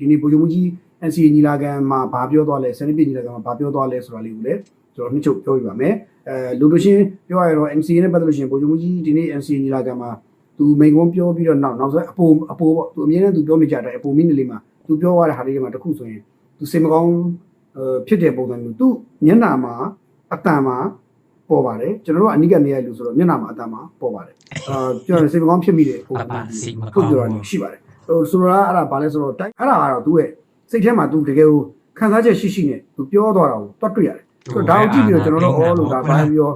ဒီနေ့ဗိုလ်ချုပ်မှုကြီး NCA ညီလာခံမှာဘာပြောသွားလဲစနစ်ပြည့်ညီလာခံမှာဘာပြောသွားလဲဆိုတာလေးကိုလည်းကျွန်တော်နှစ်ချုပ်ပြောပြပါမယ်အဲလူတို့ချင်းပြောရတော့ NCA နဲ့ပတ်သက်လို့ရှိရင်ဗိုလ်ချုပ်မှုကြီးဒီနေ့ NCA ညီလာခံမှာသူမိန်ကွန်းပြောပြီးတော့နောက်နောက်ဆုံးအပေါ်အပေါ်ပေါ့သူအမြဲတမ်းသူပြောနေကြတဲ့အပေါ်မင်းလေးမှာသူပြောရတဲ့ဟာလေးတွေမှာတစ်ခုဆိုရင်သူစိတ်မကောင်းအဲဖြစ်တဲ့ပုံစံမျိုးသူမျက်နှာမှာအတန်မှာပေါ်ပါတယ်ကျွန်တော်တို့ကအနိကနေရလူဆိုတော့မျက်နှာမှာအတန်မှာပေါ်ပါတယ်အာပြောရရင်စိတ်မကောင်းဖြစ်မိတဲ့ပုံစံမျိုးထုတ်ပြောရနေရှိပါတယ် ဟိုဆိုတော့အဲ့ဒါဘာလဲဆိုတော့တိုက်အဲ့ဒါကတော့သူ့ရဲ့စိတ်ထဲမှာသူတကယ်ကိုခံစားချက်ရှိရှိနဲ့သူပြောသွားတာကိုတွတ်တွေ့ရတယ်ဆိုတော့ဒါကိုကြည့်ပြီးတော့ကျွန်တော်တို့အော်လို့ဒါဘာပြော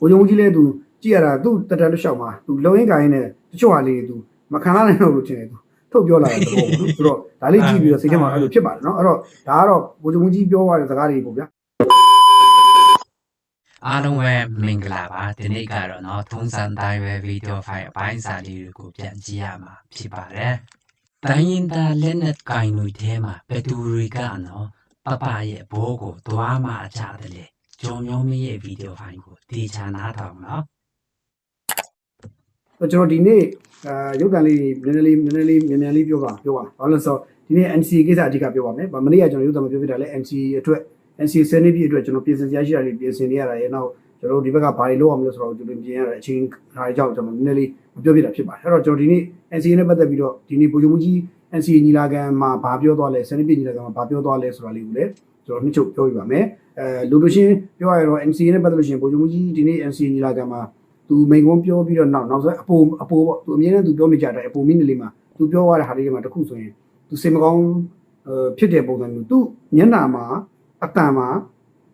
ဘုံုံကြီးလဲသူကြည့်ရတာသူ့တက်တက်လွှတ်လျှောက်မှာသူလုံရင်းကိုင်းနဲ့တချို့ဟာလေးသူမခံရနိုင်တော့လို့ထင်တယ်သူထုတ်ပြောလာတဲ့သဘောပေါ့နော်ဆိုတော့ဒါလေးကြည့်ပြီးတော့စိတ်ထဲမှာအဲ့လိုဖြစ်ပါတယ်နော်အဲ့တော့ဒါကတော့ဘုံုံကြီးပြောသွားတဲ့စကားတွေပေါ့ဗျာ အားလုံးပဲမင်္ဂလာပါဒီနေ့ကတော့เนาะထုံးစံတိုင်းပဲဗီဒီယိုဖိုင်အပိုင်းစာလေးတွေကိုပြန်ကြည့်ရမှာဖြစ်ပါတယ်။တိုင်းရင်သားလက်နဲ့ကင်တွေထဲမှာဘယ်သူတွေကနော်ပပရဲ့ဘိုးကိုသွားမှအကြတယ်လေဂျုံမျိုးမင်းရဲ့ဗီဒီယိုဖိုင်ကိုတေချာနားထောင်နော် ကျွန်တော်ဒီနေ့အာရုပ်တံလေးနည်းနည်းလေးနည်းနည်းလေးမြန်မြန်လေးပြောပါပြောပါဘာလို့လဲဆိုတော့ဒီနေ့ NCA ကိစ္စအဓိကပြောပါမယ်။ဗာမနေ့ကကျွန်တော်ရုပ်တံမပြောပြတာလဲ NCA အတွက် NCA ဆယ်နှစ်ပြည့်အတွက်ကျွန်တော်ပြင်ဆင်စရာရှိတာတွေပြင်ဆင်နေရတာရဲ့နောက်ကျွန်တော်တို့ဒီဘက်ကဘာတွေလုပ်အောင်လဲဆိုတော့ကျွန်တော်ပြင်ရတဲ့အချိန်ခါတွေကြောင့်ကျွန်တော်နည်းနည်းလေးမပြောပြတာဖြစ်ပါတယ်။အဲ့တော့ကျွန်တော်ဒီနေ့ NCA နဲ့ပတ်သက်ပြီးတော့ဒီနေ့ပုံချုံမှုကြီး NCA ညီလာခံမှာဘာပြောသွားလဲဆယ်နှစ်ပြည့်ညီလာခံမှာဘာပြောသွားလဲဆိုတာလေးကိုလည်းကျွန်တော်နှစ်ချုပ်ပြောပြပါမယ်။အဲလူတို့ချင်းပြောရတော့ NCA နဲ့ပတ်သက်လို့ရှိရင်ပုံချုံမှုကြီးဒီနေ့ NCA ညီလာခံမှာသူမိန်ကွန်းပြောပြီးတော့နောက်နောက်ဆုံးအပေါ်အပေါ်ပေါ့သူအမြဲတမ်းသူပြောနေကြတဲ့အပေါ်မင်းလေးမှာသူပြောရတဲ့ဟာလေးတွေမှာတစ်ခုဆိုရင်သူစိတ်မကောင်းအဲဖြစ်တဲ့ပုံစံမျိုးသူမျက်နှာမှာ အတန်မှာ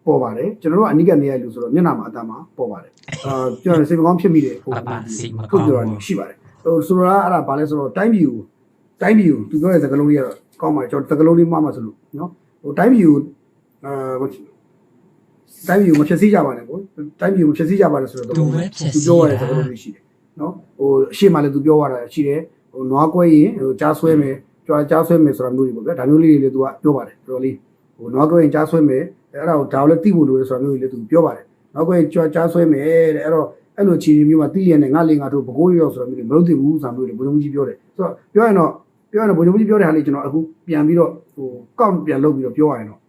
ပေါ်ပါတယ်ကျွန်တော်တို့ကအနိကနေရလူဆိုတော့မျက်နှာမှာအတန်မှာပေါ်ပါတယ်အာပြောရင်စိတ်မကောင်းဖြစ်မိတဲ့ပုံပစံပမျိုးစီမထုတ်ကောင်းပြောရဘူးနေရှိပါတယ်ဟိုဆိုတော့အဲ့ဒါဘာလဲဆိုတော့တိုင်းပြည်ကိုတိုင်းပြည်ကိုသူပြောတဲ့စကားလုံးလေးကတော့ကောင်းပါတယ်ကျွန်တော်စကားလုံးလေးမှားမှဆိုလို့နော်ဟိုတိုင်းပြည်ကိုအာတိုင်းပြည်ကိုမဖြစ်စေကြပါနဲ့ကိုတိုင်းပြည်ကိုမဖြစ်စေကြပါနဲ့ဆိုတော့သူပဲဖြစ်သူစီပြောရတဲ့တာစကားလုံးလေးရှိတယ်နော်ဟိုအရှိမလည်းသူပြောရတာရှိတယ်ဟိုနွားကွဲရင်ဟိုကြားဆွဲမယ်ကြွားကြားဆွဲမယ်ဆိုတာမျိုးတွေပေါ့ဗျာဒါမျိုးလေးတွေလည်းသူကပြောပါတယ်တော်တော်လေးဟို နွားကွဲရင်ကြားဆွဲမယ်အဲ့ဒါကိုဒါကိုလည်းသိဖို့လိုတယ်ဆိုတာမျိုးတွေလည်းသူပြောပါတယ်နွားကွဲရင်ကြွားကြားဆွဲမယ်တဲ့အဲ့တော့အဲ့လိုခြေရင်းမျိုးမှာသိရနဲ့ငါလေးငါတို့ဘကိုးရောက်ဆိုတာမျိုးတွေမလုပ်သင့်ဘူးဆိုတာမျိုးတွေဘုံုံကြီးပြောတယ်ဆိုတော့ပြောရင်တော့ပြောရင်တော့ဘုံုံကြီးပြောတဲ့ဟာလေးကျွန်တော်အခုပြန်ပြီးတော့ဟိုကောက်ပြန်လုပ်ပြီးတော့ပြောရရင်တော့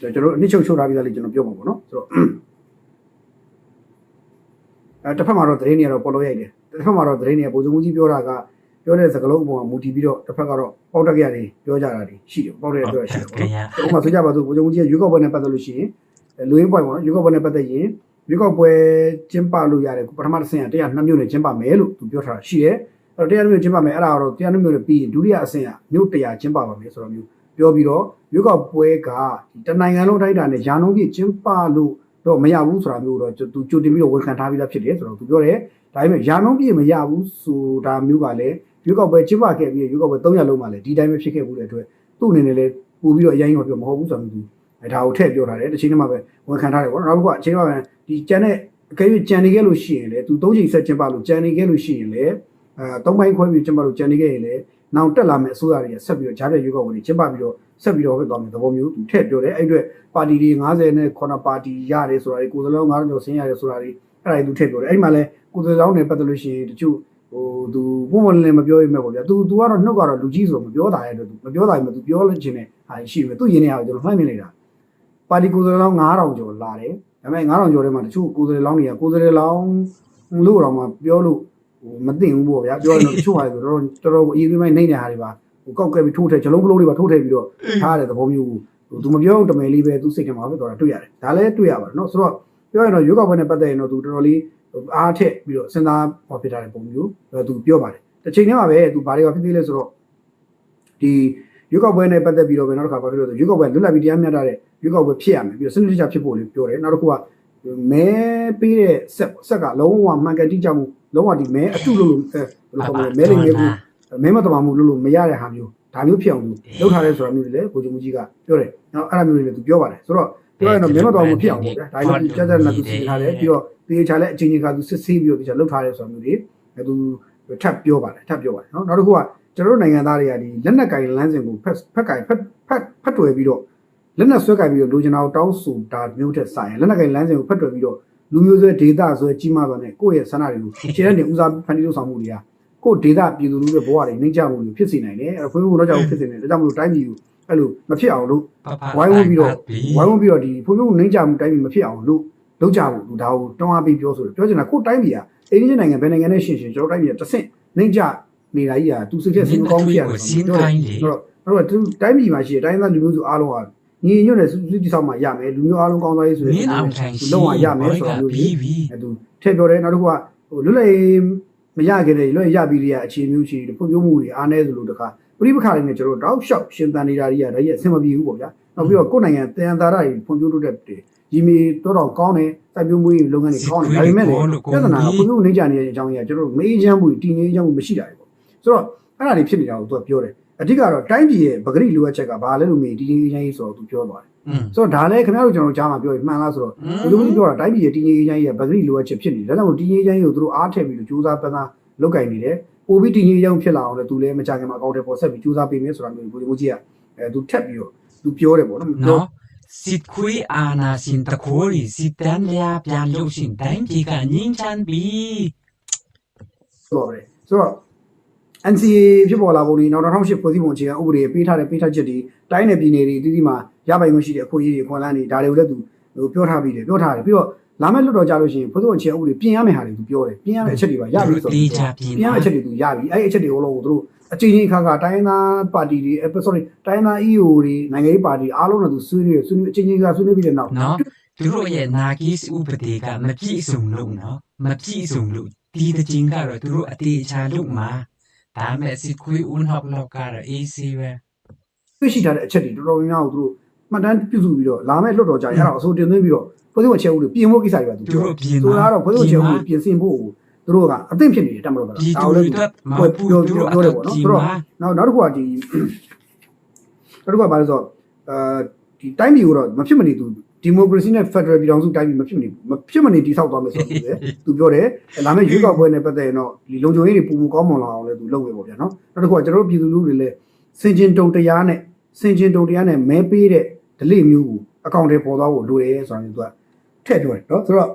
ကျွန်တော်တို့အနှစ်ချုပ်ချုပ်ထားပြီးသားလေးကျွန်တော်ပြောပါပေါ့နော်ဆိုတော့အဲတစ်ဖက်မှာတော့သတင်းတွေကတော့ပေါ်လို့ရိုက်တယ်တစ်ဖက်မှာတော့သတင်းတွေကပုံစံကြီးပြောတာက ပြောတဲ့စကားလုံးအပေါ်မှာမူတည်ပြီးတော့တစ်ဖက်ကတော့ပေါက်တက်ရတွေပြောကြတာတွေရှိတယ်ပေါက်တက်ရပြောရရှိတယ်ပေါ့ကနော်ရဥပမာဆိုကြပါစို့ပုံစံကြီးကရွေးကောက်ပွဲနဲ့ပတ်သက်လို့ရှိရင်လူရင်းပွိုင်ပေါ့နော်ရွေးကောက်ပွဲနဲ့ပတ်သက်ရင်ရွေးကောက်ပွဲကျင်းပလို့ရတယ်ပထမတစ်ဆင့်က102မြို့နယ်ကျင်းပမယ်လို့သူပြောထားတာရှိတယ်အဲ့တော့102မြို့ကျင်းပမယ်အဲ့ဒါကတော့102မြို့နယ်ပြီးရင်ဒုတိယအဆင့်ကမြို့100ကျင်းပပါမယ်ဆိုတော့မျိုးပြောပြီးတော့ရွေးကောက်ပွဲကဒီတနိုင်ငံလုံးတိုက်တာနဲ့ယာနုံးပြည့်ကျင်းပလို့တော့မရဘူးဆိုတာမျိုးတော့သူကြိုတင်ပြီးတော့ဝန်ခံထားပြီးသားဖြစ်တယ်ဆိုတော့သူပြောတယ်ဒါပေမဲ့ယာနုံးပြည့်မရဘူးဆိုတာမျိုးကလည်း ရွေးကောက်ပွဲကျင်းပခဲ့ပြီးရွေးကောက်ပွဲ300လုံးမှလည်းဒီတိုင်းပဲဖြစ်ခဲ့ဘူးတဲ့အတွက်သူ့အနေနဲ့လည်းပို့ပြီးတော့အရင်ကပြောမဟုတ်ဘူးဆိုတော့သူအဲဒါကိုထည့်ပြောထားတယ်တစ်ချိန်တည်းမှာပဲဝန်ခံထားတယ်ပေါ့နော်နောက်တစ်ခုကအချိန်မှာပဲဒီကြံတဲ့အကယ်၍ကြံနေခဲ့လို့ရှိရင်လေသူ၃ချိန်ဆက်ကျင်းပလို့ကြံနေခဲ့လို့ရှိရင်လေအဲ၃ပိုင်းခွဲပြီးကျင်းပလို့ကြံနေခဲ့ရင်လေနောက်တက်လာမယ့်အစိုးရတွေကဆက်ပြီးတော့ဂျားတဲ့ရွေးကောက်ပွဲတွေကျင်းပပြီးတော့ဆက်ပြီးတော့ပဲသွားမယ်သဘောမျိုးသူထည့်ပြောတယ်အဲ့အတွက်ပါတီတွေ90နဲ့9ပါတီရတယ်ဆိုတာတွေကိုယ်စားလှယ်90ကျော်ဆင်းရတယ်ဆိုတာတွေအဲ့ဒါတွေသူထည့်ပြောတယ်အဲ့ဒီမှာလဲကိုယ်စားလှယ်လောင်းနဲ့ပတ်သက်လို့ရှိရင်တချို့ ဟိုသူပုံမှန်လည်းမပြောရမဲ့ပေါ့ဗျာသူသူကတော့နှုတ်ကတော့လူကြီးဆိုမပြောတာရဲ့အတွက်သူမပြောတာရင်သူပြောလို့ချင်းနဲ့ဟာရှိတယ်သူရင်းနေအောင်ကျွန်တော်မှတ်မိနေတာပါတီကိုယ်စားလှယ်လောင်း9000ကျော်လာတယ်ဒါပေမဲ့9000ကျော်ထဲမှာတချို့ကိုယ်စားလှယ်လောင်းတွေကကိုယ်စားလှယ်လောင်းလို့တော့မှပြောလို့ဟိုမသိဘူးပေါ့ဗျာပြောရင်တော့တချို့ဟာဆိုတော့တော်တော်အရေးကြီးမိုင်းနေတဲ့ဟာတွေပါဟိုကောက်ကဲပြီးထိုးထည့်ဂျလုံးကလုံးတွေပါထိုးထည့်ပြီးတော့ထားတဲ့သဘောမျိုးဟိုသူမပြောတမယ်လေးပဲသူစိတ်ထဲမှာပဲတော့တွေ့ရတယ်ဒါလည်းတွေ့ရပါတယ်နော်ဆိုတော့ပြောရင်တော့ရွေးကောက်ပွဲနဲ့ပတ်သက်ရင်တော့သူတော်တော်လေး အားထက်ပြီးတော့စဉ်းစားဟောဖြစ်ထားတဲ့ပုံမျိုးသူပြောပါတယ်တစ်ချိန်တည်းမှာပဲသူဘာတွေကဖြစ်သေးလဲဆိုတော့ဒီရွေးကောက်ပွဲနဲ့ပတ်သက်ပြီးတော့ပဲနောက်တစ်ခါဘာဖြစ်လို့လဲဆိုရွေးကောက်ပွဲလွတ်လပ်ပြီးတရားမျှတတဲ့ရွေးကောက်ပွဲဖြစ်ရမယ်ပြီးတော့စနစ်တကျဖြစ်ဖို့လည်းပြောတယ်နောက်တစ်ခုကမဲပေးတဲ့ဆက်ဆက်ကလုံးဝမှန်ကန်တိကျမှုလုံးဝဒီမဲအတုလို့လို့အဲဘယ်လိုခေါ်မလဲမဲလိမ်မဲဘူးမဲမတမာမှုလို့လို့မရတဲ့ဟာမျိုးဒါမျိုးဖြစ်အောင်သူလုပ်ထားတဲ့ဆိုတာမျိုးတွေလည်းကိုချုပ်မကြီးကပြောတယ်နောက်အဲ့ဒါမျိုးတွေလည်းသူပြောပါတယ်ဆိုတော့ပြောရင်တော့မဲမတော်မှုဖြစ်အောင်ပေါ့ဗျာဒါလည်းသူကြက်ကြက်နဲ့သူစီထားတယ်ပြီးတော့ တေချာလည်းအချင်းချင်းကသူစစ်ဆေးပြီးတော့တေချာလုပ်ထားတယ်ဆိုတာမျိုးတွေသူထပ်ပြောပါတယ်ထပ်ပြောပါတယ်နော်နောက်တစ်ခုကကျွန်တော်တို့နိုင်ငံသားတွေကဒီလက်နက်ကင်လမ်းစဉ်ကိုဖက်ဖက်ကင်ဖက်ဖက်ဖက်တွယ်ပြီးတော့လက်နက်ဆွဲကင်ပြီးတော့လိုချင်တာကိုတောင်းဆိုတာမျိုးထက်ဆိုင်လက်နက်ကင်လမ်းစဉ်ကိုဖက်တွယ်ပြီးတော့လူမျိုးဆွဲဒေတာဆွဲကြီးမားသွားတဲ့ကိုယ့်ရဲ့ဆန္ဒတွေကိုခြေလက်နဲ့ဦးစားဖန်တီးလို့ဆောင်မှုတွေကကိုဒေတာပြည်သူလူတွေဘဝတွေနှိမ့်ချမှုတွေဖြစ်စေနိုင်တယ်အဲ့ဖွံ့ဖြိုးမှုတော့ကြောင့်ဖြစ်စေနိုင်တယ်ဒါကြောင့်မလို့တိုင်းပြည်ကိုအဲ့လိုမဖြစ်အောင်လို့ပပဝိုင်းဝန်းပြီးတော့ပြီဝိုင်းဝန်းပြီးတော့ဒီဖွံ့ဖြိုးမှုနှိမ့်ချမှုတိုင်းပြည်မဖြစ်အောင်လို့ လုပ်ကြဖို့သူဒါကိုတောင်းအားပေးပြောဆိုတယ်ပြောချင်တာကိုတိုင်းပြည်ကအိန္ဒိယနိုင်ငံဘယ်နိုင်ငံနဲ့ရှင်ရှင်ကျွန်တော်တိုင်းပြည်ကတစ်ဆင့်နှိမ့်ချနေတာကြီးကသူစိတ်ထဲစိတ်မကောင်းဖြစ်ရတယ်စီးတိုင်းလေအဲ့တော့အဲ့တော့သူတိုင်းပြည်မှာရှိတဲ့တိုင်းသားလူမျိုးစုအားလုံးဟာညီညွတ်တဲ့စုစုတိဆောက်မှရမယ်လူမျိုးအားလုံးကောင်းစားရေးဆိုမတဲ့င်းအောင်ထိုင်ရှိလုံးဝရမယ်ဆိုတော့မျိုးပြီကြီးပြီအဲ့သူထည့်ပြောတယ်နောက်တစ်ခုကဟိုလွတ်လပ်ရေးမရခဲ့တဲ့လွတ်လပ်ရပြီးတဲ့အခြေမျိုးရှိဖွံ့ဖြိုးမှုတွေအားနည်းသလိုတခါပြိပခါတွေနဲ့ကျွန်တော်တောက်လျှောက်ရှင်တန်နေတာတွေကဒါကြီးအဆင်မပြေဘူးပေါ့ဗျာနောက်ပြီးတော့ကိုယ်နိုင်ငံတန်တာရတွေဖွံ့ဖြိုးတိုးတက်တယ် ဒီမီတော့တော့ကောင်းတယ်စိုက်ပျိုးမှုလုပ်ငန်းတွေကောင်းတယ်ဒါပေမဲ့လည်းပြဿနာကဖွံ့ဖြိုးနေကြနေတဲ့အကြောင်းကြီးကကျွန်တော်တို့မေးချမ်းမှုတည်ငြိမ်ချမ်းမှုမရှိတာပေါ့ဆိုတော့အဲ့ဒါတွေဖြစ်နေတာကိုသူကပြောတယ်အဓိကတော့တိုင်းပြည်ရဲ့ပဂရိလိုအပ်ချက်ကဘာလဲလို့မေးတည်ငြိမ်ချမ်းရေးဆိုတော့သူပြောသွားတယ်อืมဆိုတော့ဒါလည်းခင်ဗျားတို့ကျွန်တော်ကြားမှာပြောရင်မှန်လားဆိုတော့ဘယ်လိုမျိုးပြောတာတိုင်းပြည်ရဲ့တည်ငြိမ်ရေးချမ်းရဲ့ဗဂရိလိုအပ်ချက်ဖြစ်နေတယ်ဒါကြောင့်မို့တည်ငြိမ်ရေးချမ်းကိုသူတို့အားထည့်ပြီးတော့ကြိုးစားပန်းစားလုပ်ကင်နေတယ်ပိုပြီးတည်ငြိမ်ရေးချမ်းဖြစ်လာအောင်လည်းသူလည်းမကြခင်မှာအကောင့်တွေပေါ်ဆက်ပြီးကြိုးစားပေးမယ်ဆိုတာမျိုးကိုဒီမိုကြီးကအဲသူထက်ပြီးတော့သူပြောတယ်ပေါ့နော် ပြောနော်စစ်ခွေးအာနာရှင်တခိုးရီစစ်တန်လျာပြန်လို့ရှင်တိုင်းပြည်ကငင်းချမ်းပြီဆိုတော့ဆိုတော့ NCA ဖြစ်ပေါ်လာပုံဒီနောက်2008ဖွဲ့စည်းပုံအခြေခံဥပဒေပေးထားတဲ့ပေးထားချက်တွေတိုင်းနယ်ပြည်နယ်တွေအသီးသီးမှာရပိုင်ခွင့်ရှိတဲ့အခွင့်အရေးတွေခွန်လန်းတွေဒါတွေကိုလည်းသူဟိုပြောထားပြီးတယ်ပြောထားတယ်ပြီးတော့ လာမယ့်လွတ်တော်ကြလို့ရှိရင်ဖွဲ့စည်းပုံအခြေခံဥပဒေပြင်ရမယ့်ဟာတွေသူပြောတယ်ပြင်ရမယ့်အချက်တွေပါရပြီဆိုတော့တေချာပြင်ပြန်အချက်တွေသူရပြီအဲ့ဒီအချက်တွေကိုလို့သူတို့အချိန်ချင်းခါခါတိုင်းသားပါတီတွေ sorry တိုင်းသား EO တွေနိုင်ငံရေးပါတီအားလုံးနဲ့သူဆွေးနွေးဆွေးနွေးအချိန်ချင်းခါဆွေးနွေးပြီးတဲ့နောက်နော်သူတို့ရဲ့နာဂီးဥပဒေကမပြည့်စုံလို့နော်မပြည့်စုံလို့ဒီတချင်းကတော့သူတို့အတေချာလို့မှာဒါမဲ့စစ်ခွေးဦးဟောက်လောက်ကတော့ AC ပဲတွေ့ရှိထားတဲ့အချက်တွေတော်တော်များများကိုသူတို့မှတ်တမ်းပြုစုပြီးတော့လာမယ့်လွတ်တော်ကြရင်အဲ့ဒါအစိုးတင်သွင်းပြီးတော့ ဖွဲ့စည်းပုံချက်ဦးတွေပြင်ဖို့ကိစ္စတွေပါသူသူတို့ပြင်ဆိုတော့ဖွဲ့စည်းပုံချက်ဦးတွေပြင်ဆင်ဖို့ကိုသူတို့ကအသင့်ဖြစ်နေတယ်တတ်မလို့ပါလားဒီဒါသူကိုတွေလည်းတော့မပြောပူပြောသူပြောတို့ပြောအတယ်တော့ပေါ့နော်ဒီဆိုတော့မှာနောက်နောက်တစ်ခုကဒီနောက်တစ်ခုကဘာလဲဆိုတော့အာဒီတိုင်းပြည်ကိုတော့မဖြစ်မနေသူဒီမိုကရေစီနဲ့ဖက်ဒရယ်ပြည်ထောင်စုတိုင်းပြည်မဖြစ်မနေမဖြစ်မနေတည်ဆောက်သွားမယ်ဆိုတော့သူလည်းသူပြောတယ်လာမယ့်ရွေးကောက်ပွဲနဲ့ပတ်သက်ရင်တော့ဒီလုံခြုံရေးတွေပုံမကောင်းမွန်လာအောင်လည်းသူလုပ်ရပေါ့ဗျာနော်နောက်တစ်ခုကကျွန်တော်တို့ပြည်သူလူထုတွေလည်းစင်ကျင်တုံတရားနဲ့စင်ကျင်တုံတရားနဲ့မဲပေးတဲ့ဒလိမျိုးကိုအကောင့်တွေပေါ်သွားဖို့လိုတယ်ဆိုတာမျိုးသူက ထည့်ပြောတယ်နော်ဆိုတော့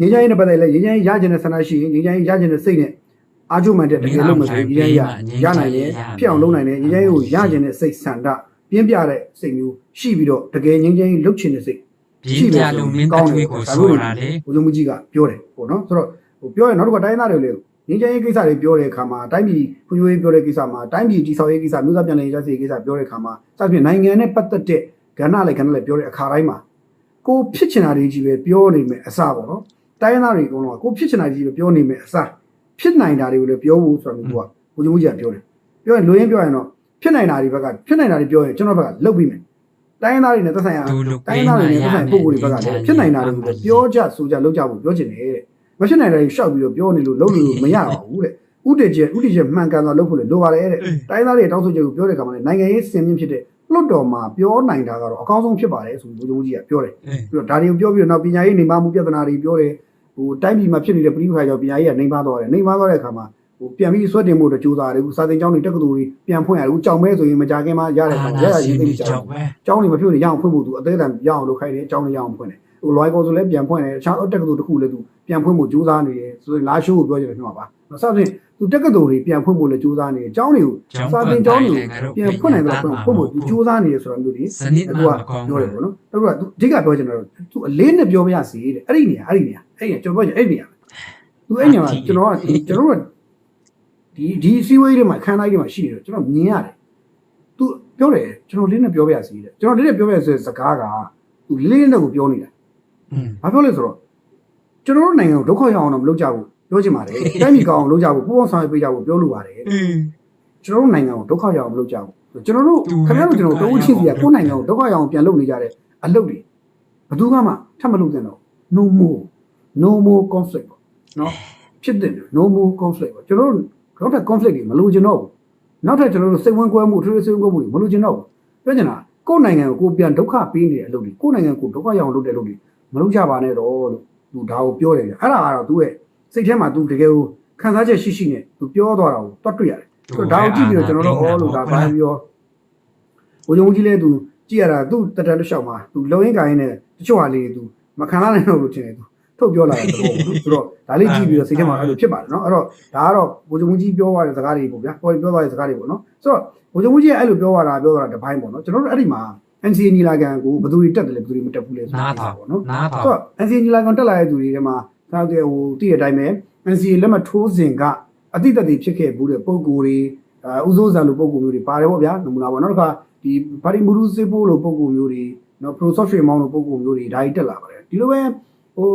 ငင်းချိုင်းနဲ့ပတ်သက်လဲငင်းချိုင်းရကျင်တဲ့ဆန္ဒရှိရင်ငင်းချိုင်းရကျင်တဲ့စိတ်နဲ့အာကျုမှန်တဲ့တကယ်လို့မဆိုရင်ငင်းချိုင်းရရနိုင်တယ်ဖြစ်အောင်လုပ်နိုင်တယ်ငင်းချိုင်းကိုရကျင်တဲ့စိတ်ဆန္ဒပြင်းပြတဲ့စိတ်မျိုးရှိပြီးတော့တကယ်ငင်းချိုင်းလှုပ်ချင်တဲ့စိတ်ပြင်းပြလို့မင်းတထွေးကိုဆိုတာလေဘုံမှုကြီးကပြောတယ်ပေါ့နော်ဆိုတော့ဟိုပြောရင်နောက်တစ်ခါတိုင်းသားတွေလေငင်းချိုင်းရေးကိစ္စတွေပြောတဲ့အခါမှာတိုင်းပြည်ဖွံ့ဖြိုးရေးပြောတဲ့ကိစ္စမှာတိုင်းပြည်တည်ဆောက်ရေးကိစ္စမျိုးသားပြန်လည်ရေးရေးကိစ္စပြောတဲ့အခါမှာစသဖြင့်နိုင်ငံနဲ့ပတ်သက်တဲ့ကဏ္ဍလည်းကဏ္ဍလည်းပြောတဲ့အခါတိုင်းမှာ ကိုဖြစ်ချင်တာတွေကြီးပဲပြောနေမယ်အစပေါ့နော်တိုင်းသားတွေအကုန်လုံးကကိုဖြစ်ချင်တာကြီးပဲပြောနေမယ်အစဖြစ်နိုင်တာတွေကိုလည်းပြောဖို့ဆိုတော့မျိုးကဘုံမှုကြီးကပြောတယ်ပြောရင်လူရင်းပြောရင်တော့ဖြစ်နိုင်တာတွေဘက်ကဖြစ်နိုင်တာတွေပြောရင်ကျွန်တော်ဘက်ကလုပ်ပြီးမယ်တိုင်းသားတွေနဲ့သက်ဆိုင်ရာသူလူတိုင်းသားတွေနဲ့သက်ဆိုင်ပုံကိုယ်တွေဘက်ကလည်းဖြစ်နိုင်တာတွေကိုလည်းပြောကြဆိုကြလုပ်ကြဖို့ပြောချင်တယ်တဲ့မဖြစ်နိုင်တာတွေရှောက်ပြီးတော့ပြောနေလို့လုပ်လို့မရပါဘူးတဲ့ဥတည်ချက်ဥတည်ချက်မှန်ကန်စွာလုပ်ဖို့လည်းလိုပါတယ်တဲ့တိုင်းသားတွေတောင်းဆိုချက်ကိုပြောတဲ့အခါမှာလည်းနိုင်ငံရေးစင်မြင့်ဖြစ်တဲ့ လွတ်တော်မှာပြောနိုင်တာကတော့အကောင်းဆုံးဖြစ်ပါတယ်ဆိုပြီးဘုရားကြီးကပြောတယ်ပြီးတော့ဒါတွေကိုပြောပြီးတော့နောက်ပညာရေးနေမမှုပြဿနာတွေပြောတယ်ဟိုတိုင်းပြည်မှာဖြစ်နေတဲ့ပြည်ပခါကြောင့်ပညာရေးကနေပါသွားတယ်နေပါသွားတဲ့အခါမှာဟိုပြန်ပြီးဆွဲတင်ဖို့တော့ကြိုးစားတယ်ခုစာသင်ကျောင်းတွေတက္ကသိုလ်တွေပြန်ဖွင့်ရတယ်ခုကြောင်မဲဆိုရင်မကြခင်မှာရတဲ့အာကောင်ရနာရစီရေးသိနီကြတယ်ကြောက်ပဲကျောင်းတွေမဖြစ်လို့ရအောင်ဖွင့်ဖို့သူအသေးအံရအောင်လုပ်ခိုင်းတယ်ကျောင်းတွေရအောင်ဖွင့်တယ်ဟိုလွိုင်းကောဆိုလည်းပြန်ဖွင့်တယ်တခြားတက္ကသိုလ်တစ်ခုလည်းသူပြန်ဖွင့်ဖို့ကြိုးစားနေတယ်ဆိုရင်လာရှိုးကိုပြောကြတယ်ဖြစ်မှာပါ စသဖြင့်သူတက္ကသိုလ်တွေပြန်ဖွင့်ဖို့လည်းကြိုးစားနေတယ်ကျောင်းတွေကိုစာသင်ကျောင်းတွေကိုပြန်ဖွင့်နိုင်တော့ဖွင့်ဖို့သူကြိုးစားနေတယ်ဆိုတာမျိုးဒီ စနစ် သူ နာ က မကောင်း ပြောတယ်ပေါ့နော်အဲ့တော့သူအဓိကပြောချင်တာတော့သူအလေးနဲ့ပြောပြရစီတဲ့အဲ့ဒီနေရာအဲ့ဒီနေရာအဲ့ဒီကျွန်တော်ပြောချင်အဲ့ဒီနေရာသူအဲ့နေရာကျွန်တော်ကကျွန်တော်ကဒီဒီစီဝေးတွေမှာခန်းတိုင်းတွေမှာရှိနေတယ်ကျွန်တော်မြင်ရတယ် तू ပြောတယ်ကျွန်တော်လေးနဲ့ပြောပြရစီတဲ့ကျွန်တော်လေးနဲ့ပြောပြရဆိုတဲ့စကားက तू လေးလေးနဲ့ကိုပြောနေတာ อืม ဘာပြောလဲဆိုတော့ကျွန်တော်တို့နိုင်ငံကိုဒုက္ခရောက်အောင်တော့မလုပ်ကြဘူး ပြောချင်ပါတယ်တိုင်းပြည်ကောင်းအောင်လုပ်ကြဘူးပူပေါင်းဆောင်ရွက်ပေးကြဘူးပြောလိုပါတယ်อืมကျွန်တော်တို့နိုင်ငံကိုဒုက္ခရောက်အောင်မလုပ်ကြဘူးကျွန်တော်တို့ခင်ဗျားတို့ကျွန်တော်တို့ချင်းစီကကိုယ်နိုင်ငံကိုဒုက္ခရောက်အောင်ပြန်လုပ်နေကြတဲ့အလုပ်တွေဘယ်သူမှထပ်မလုပ်သင့်တော့ no more no more conflict ပေါ့နော်ဖြစ်တဲ့ no more conflict ပေါ့ကျွန်တော်တို့နောက်ထပ် conflict တွေမလိုချင်တော့ဘူးနောက်ထပ်ကျွန်တော်တို့စိတ်ဝင်ကွဲမှုထွေးစိတ်ဝင်ကွဲမှုတွေမလိုချင်တော့ဘူးပြောချင်တာကိုယ်နိုင်ငံကိုကိုယ်ပြန်ဒုက္ခပေးနေတဲ့အလုပ်တွေကိုယ်နိုင်ငံကိုဒုက္ခရောက်အောင်လုပ်တဲ့အလုပ်တွေမလုပ်ကြပါနဲ့တော့လို့သူဒါကိုပြောတယ်ပြအဲ့ဒါကတော့သူ့ရဲ့ စိတ်ထဲမှာသူတကယ်ကိုခံစားချက်ရှိရှိနဲ့သူပြောသွားတာကိုတွတ်တွေ့ရတယ်ဆိုတော့ဒါကိုကြည့်ပြီးတော့ကျွန်တော်တို့အော်လို့ဒါဘာပြီးတော့ဘုံုံကြီးလဲသူကြည့်ရတာသူ့တက်တက်လျှောက်မှာသူလုံရင်းကိုင်းနဲ့တချို့ဟာလေးသူမခံနိုင်တော့လို့ထင်တယ်သူထထုတ်ပြောလာတဲ့သဘောပေါ့နော်ဆိုတော့ဒါလေးကြည့်ပြီးတော့စိတ်ထဲမှာအဲ့လိုဖြစ်ပါတယ်နော်အဲ့တော့ဒါကတော့ဘိုးချုပ်မကြီးပြောသွားတဲ့စကားတွေပေါ့ဗျာဟောပြောသွားတဲ့စကားတွေပေါ့နော်ဆိုတော့ဘိုးချုပ်မကြီးကအဲ့လိုပြောသွားတာပြောသွားတာတစ်ပိုင်းပေါ့နော်ကျွန်တော်တို့အဲ့ဒီမှာ NCA ညီလာခံကိုဘယ်သူတွေတက်တယ်လဲဘယ်သူတွေမတက်ဘူးလဲဆိုနားတော့ထောင်ပေါ့နော်နားထောင်ဆိုတော့ NCA ညီလာခံတက်လာတဲ့သူတွေထဲမှာ သာတဲ့ဟိုတည့်ရတိုင်းပဲ NCA လက်မှတ်ထိုးစဉ်ကအတိတ်တည်းဖြစ်ခဲ့ဘူးတဲ့ပုံကိုယ်တွေအဲဥစိုးစံလိုပုံကိုယ်မျိုးတွေပါတယ်ပေါ့ဗျာနမူနာပေါ့နောက်တစ်ခါဒီပါရီမူရူစေပိုးလိုပုံကိုယ်မျိုးတွေနော် pro software မောင်းလိုပုံကိုယ်မျိုးတွေဒါကြီးတက်လာပါတယ်ဒီလိုပဲဟို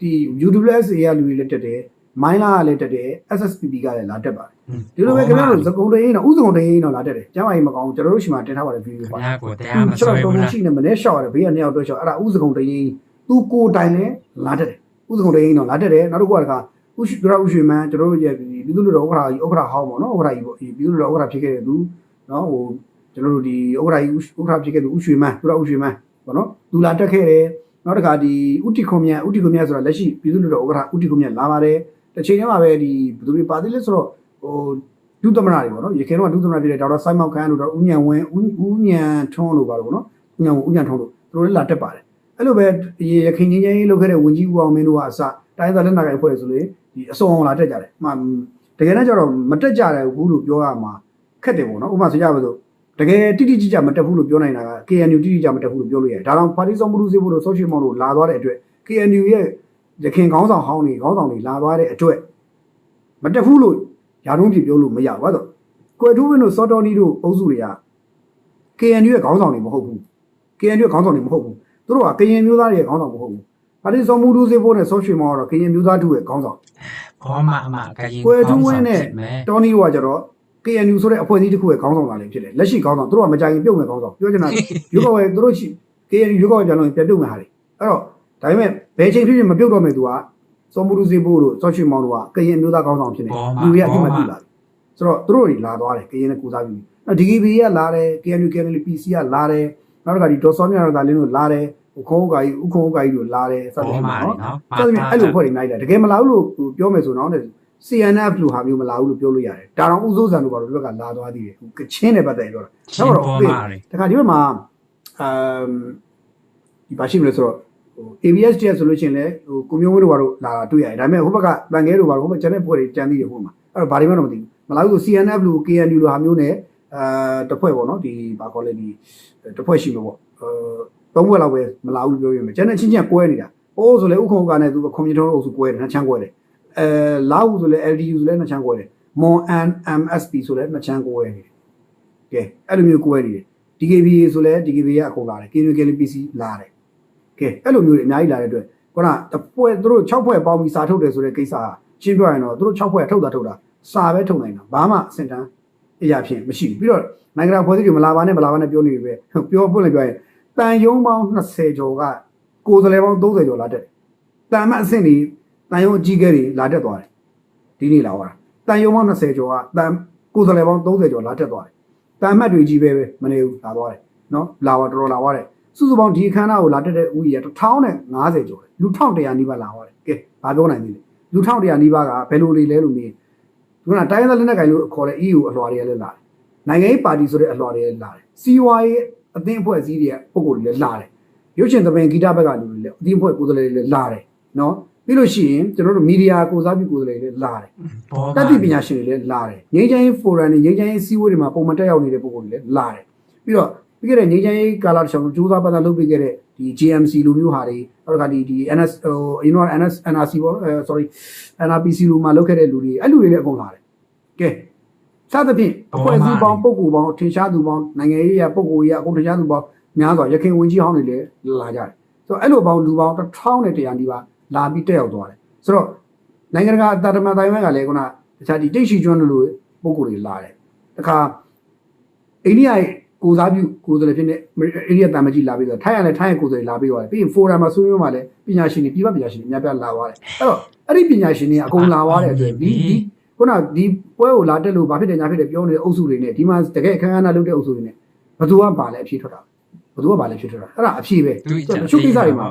ဒီ UWSA ရလူတွေလည်းတက်တယ်မိုင်းလာကလည်းတက်တယ် SSPP ကလည်းလာတက်ပါတယ်ဒီလိုပဲခင်ဗျားတို့သကုံတရင်တော့ဥစုံတရင်တော့လာတက်တယ်ကျမ်းမာရေးမကောင်းကျွန်တော်တို့ရှိမှတင်ထားပါတယ်ဗီဒီယိုပါညာကိုတရားမကျွန်ဆွဲတော်ဘူးတုံးလားရှိနေမနေ့ရှောက်ရတယ်ဘေးကနေရောက်တော့ရှောက်အဲ့ဒါဥစကုံတရင်သူကိုယ်တိုင်လဲလာတက်တယ် ဥစကုံတရင်တော့လာတက်တယ်နောက်တစ်ခုကတခါဥရှိဒရဥရှိမန်းကျွန်တော်တို့ရဲ့ပြည်သူ့လူတော်ဥက္ခရာကြီးဥက္ခရာဟောင်းပေါ့နော်ဥက္ခရာကြီးပေါ့ဒီပြည်သူ့လူတော်ဥက္ခရာဖြစ်ခဲ့တဲ့သူနော်ဟိုကျွန်တော်တို့ဒီဥက္ခရာကြီးဥက္ခရာဖြစ်ခဲ့တဲ့ဥရှိမန်းဒရဥရှိမန်းပေါ့နော်သူလာတက်ခဲ့တယ်နောက်တစ်ခါဒီဥတီခွန်မြတ်ဥတီခွန်မြတ်ဆိုတာလက်ရှိပြည်သူ့လူတော်ဥက္ခရာဥတီခွန်မြတ်လာပါတယ်တစ်ချိန်တည်းမှာပဲဒီဘယ်သူတွေပါသေးလဲဆိုတော့ဟိုဒုသမနာတွေပေါ့နော်ရခိုင်တော့ဒုသမနာဖြစ်တဲ့ဒေါက်တာဆိုင်းမောက်ခန်းတို့တော့ဥညံဝင်းဥညံထွန်းလို့ပါတော့နော်ဥညာဥညာထုံးလို့သူတို့လည်းလာတက်ပါတယ် အဲ့လိုပဲရခိုင်ချင်းချင်းလုပ်ခဲ့တဲ့ဝင်ကြီးဦးအောင်မင်းတို့ကအစတိုင်းသားလက်နက်ကိုင်ဖွဲ့ဆိုလေဒီအစုံအောင်လာတက်ကြတယ်မှတကယ်တော့ကျတော့မတက်ကြတယ်ဘူးလို့ပြောရမှာခက်တယ်ပေါ့နော်ဥပမာဆိုကြပါစို့တကယ်တိတိကျကျမတက်ဘူးလို့ပြောနိုင်တာက KNU တိတိကျမတက်ဘူးလို့ပြောလို့ရတယ်ဒါတော့ပါတီဆောင်မှုလို့စေဖို့လို့ဆော့ရှင်းမောင်းလို့လာသွားတဲ့အတွက် KNU ရဲ့ရခင်ခေါင်းဆောင်ဟောင်းတွေခေါင်းဆောင်တွေလာသွားတဲ့အတွက်မတက်ဘူးလို့ယာတုံးပြပြောလို့မရဘူးတော့ကွယ်ထူးဝင်းတို့စောတော်နီတို့အုပ်စုတွေက KNU ရဲ့ခေါင်းဆောင်တွေမဟုတ်ဘူး KNU ရဲ့ခေါင်းဆောင်တွေမဟုတ်ဘူး သူတို့ကကရင်မျိုးသားတွေရဲ့ခေါင်းဆောင်မဟုတ်ဘူးပါတီဆောင်မှုလူစေဖို့နဲ့ဆော့ရွှေမောကတော့ကရင်မျိုးသားတို့ရဲ့ခေါင်းဆောင်ဘောမအမကရင်ကွယ်ထူးဝင်းနဲ့မယ်တော်နီတို့ကကျတော့ KNU ဆိုတဲ့အဖွဲ့အစည်းတစ်ခုရဲ့ခေါင်းဆောင်လာလည်းဖြစ်တယ်လက်ရှိခေါင်းဆောင်သူတို့ကမကြိုင်ပြုတ်မဲ့ခေါင်းဆောင်ပြောချင်တာရွေးကောက်ပွဲသူတို့ရှိ KNU ရွေးကောက်ပွဲပြန်လို့ပြန်ပြုတ်မဲ့ဟာတွေအဲ့တော့ဒါပေမဲ့ဘယ်ချိန်ဖြစ်ဖြစ်မပြုတ်တော့မဲ့သူကစောမှုလူစေဖို့တို့ဆော့ရွှေမောတို့ကကရင်မျိုးသားခေါင်းဆောင်ဖြစ်နေလူတွေကအမှတ်ပြုလာတယ်ဆိုတော့သူတို့တွေလာသွားတယ်ကရင်နဲ့ကိုစားပြီးနော် DGB ကလာတယ် KNU KNU PC ကလာတယ် နောက်တစ်ခါဒီဒေါ်စောမြရတာလင်းတို့လာတယ်ဟိုခေါင်းဥက္ကာကြီးဥက္ခုံဥက္ကာကြီးတို့လာတယ်စသဘောဖြင့်မပေါ့နော်နော်စသဖြင့်အဲ့လိုဖွဲ့နေလိုက်တာတကယ်မလာဘူးလို့ပြောမယ်ဆိုတော့တဲ့ CNF လို့ဟာမျိုးမလာဘူးလို့ပြောလို့ရတယ်ဒါတော့ဥစိုးစံတို့ဘာလို့ဒီဘက်ကလာသွားသေးတယ်ဟိုကချင်းနဲ့ပတ်သက်ပြောတာချင်းဘောမတွေတခါဒီဘက်မှာအမ်ဒီဘာရှိမလဲဆိုတော့ဟို ABS တည်းဆိုလို့ရှိရင်လည်းဟိုကွန်မြူနတီတို့ဘာလို့လာတာတွေ့ရတယ်ဒါပေမဲ့ဟိုဘက်ကတန်ငဲတို့ဘာလို့ဟိုဘက်ကျန်တဲ့ဖွဲ့တွေကြမ်းသေးတယ်ဟိုမှာအဲ့တော့ဘာတွေမှတော့မသိဘူးမလာဘူးဆို CNF လို့ KNU လို့ဟာမျိုးနဲ့အဲတစ်ဖွဲ့ပေါ့နော်ဒီဘာခေါ်လဲဒီ တစ်ဖွဲ့ရှိလို့ပေါ့အဲသုံးဖွဲ့လောက်ပဲမလာဘူးလို့ပြောရမယ်ကျန်တဲ့ချင်းချင်းကွဲနေတာဟိုးဆိုလေဥက္ကုံကနဲ့သူကွန်ပျူတာတို့အုပ်စုကွဲတယ်နှစ်ချမ်းကွဲတယ်အဲလာဟုဆိုလေ LDU ဆိုလေနှစ်ချမ်းကွဲတယ် Mon and MSP ဆိုလေနှစ်ချမ်းကွဲနေတယ်ကဲအဲ့လိုမျိုးကွဲနေတယ် DKBA ဆိုလဲ DKBA ကအခုလာတယ် KNU KNPC လာတယ်ကဲအဲ့လိုမျိုးတွေအများကြီးလာတဲ့အတွက်ခုနတပွဲသူတို့6ဖွဲ့ပေါင်းပြီးစာထုတ်တယ်ဆိုတဲ့ကိစ္စကရှင်းပြရင်တော့သူတို့6ဖွဲ့ထုတ်တာထုတ်တာစာပဲထုတ်နိုင်တာဘာမှအစင်တန်း အရာဖြင့်မရှိဘူးပြီးတော့နိုင်ငံတော်ဖွဲ့စည်းတွေမလာပါနဲ့မလာပါနဲ့ပြောနေပြီပဲပြောပွင့်လည်းပြောရင်တန်ယုံပေါင်း20ကျော်ကကိုယ်စလဲပေါင်း30ကျော်လာတက်တယ်တန်မတ်အဆင့်တွေတန်ယုံအကြီးကဲတွေလာတက်သွားတယ်ဒီနေ့လာသွားတာတန်ယုံပေါင်း20ကျော်ကတန်ကိုယ်စလဲပေါင်း30ကျော်လာတက်သွားတယ်တန်မှတ်တွေကြီးပဲပဲမနေဘူးလာသွားတယ်နော်လာတော့တော်တော်လာသွားတယ်စုစုပေါင်းဒီအခမ်းအနားကိုလာတက်တဲ့ဦးကြီးက1050ကျော်တယ်လူ1100နီးပါးလာသွားတယ်ကဲဘာပြောနိုင်သေးလဲလူ1100နီးပါးကဘယ်လိုတွေလဲလို့မေး ခုနတိုင်းရင်းသားလက်နက်ကိုင်လို့ခေါ်တဲ့ EU အလွှာတွေကလည်းလာတယ်နိုင်ငံရေးပါတီဆိုတဲ့အလွှာတွေလည်းလာတယ်စီဝါရေးအသင်းအဖွဲ့အစည်းတွေကပုံကိုယ်တွေလည်းလာတယ်ရုပ်ရှင်သဘင်ဂီတဘက်ကလူတွေလည်းအသင်းအဖွဲ့ကိုယ်စားလှယ်တွေလည်းလာတယ်နော်ပြီးလို့ရှိရင်ကျွန်တော်တို့မီဒီယာကိုစားပြုကိုယ်စားလှယ်တွေလည်းလာတယ်ဘောမတတိပညာရှင်တွေလည်းလာတယ်ငြိမ်းချမ်းရေးဖိုရမ်တွေငြိမ်းချမ်းရေးစီးဝေးတွေမှာပုံမှန်တက်ရောက်နေတဲ့ပုံတွေလည်းလာတယ်ပြီးတော့ ပြီးခဲ့တဲ့ငြိမ်းချမ်းရေးကာလတစ်ချောင်းကြိုးစားပတ်သက်လုပ်ပေးခဲ့တဲ့ဒီ GMC လူမျိုးဟာတွေနောက်ကဒီဒီ NS ဟိုအရင်က NS NRC ပေါ့အဲ sorry NRPC လူမှာလုပ်ခဲ့တဲ့လူတွေအဲ့လူတွေလည်းအကုန်လာတယ်ကဲစသဖြင့်အဖွဲ့အစည်းပေါင်းပုံကူပေါင်းထင်ရှားသူပေါင်းနိုင်ငံရေးရပုံကူရအကုန်ထင်ရှားသူပေါင်းများစွာရခိုင်ဝင်ကြီးဟောင်းတွေလည်းလာကြတယ်ဆိုတော့အဲ့လိုပေါင်းလူပေါင်း1100နီးပါးလာပြီးတက်ရောက်သွားတယ်ဆိုတော့နိုင်ငံတကာတာတမန်တိုင်းဝဲကလည်းခုနတခြားဒီတိတ်ရှိကျွန်းလိုပုံကိုယ်တွေလာတယ်တခါအိန္ဒိယရဲ့ ကိုစားပြုကိုယ်စားလှယ်ဖြစ်နေအိန္ဒိယတာမကြီးလာပြီးတော့ထိုင်းရလည်းထိုင်းရဲ့ကိုယ်စားလှယ်လာပြီးသွားတယ်ပြီးရင်ဖိုရမ်မှာဆွေးနွေးမှာလည်းပညာရှင်တွေပြည်ပပညာရှင်တွေအများပြားလာသွားတယ်အဲ့တော့အဲ့ဒီပညာရှင်တွေကအကုန်လာသွားတဲ့အတွက်ဒီဒီခုနဒီပွဲကိုလာတက်လို့ဘာဖြစ်တယ်ညာဖြစ်တယ်ပြောနေတဲ့အုပ်စုတွေနဲ့ဒီမှာတကယ်အခမ်းအနားလုပ်တဲ့အုပ်စုတွေနဲ့ဘယ်သူကပါလဲအဖြေထွက်တာဘယ်သူကပါလဲအဖြေထွက်တာအဲ့ဒါအဖြေပဲသူကြတချို့ကိစ္စတွေမှာ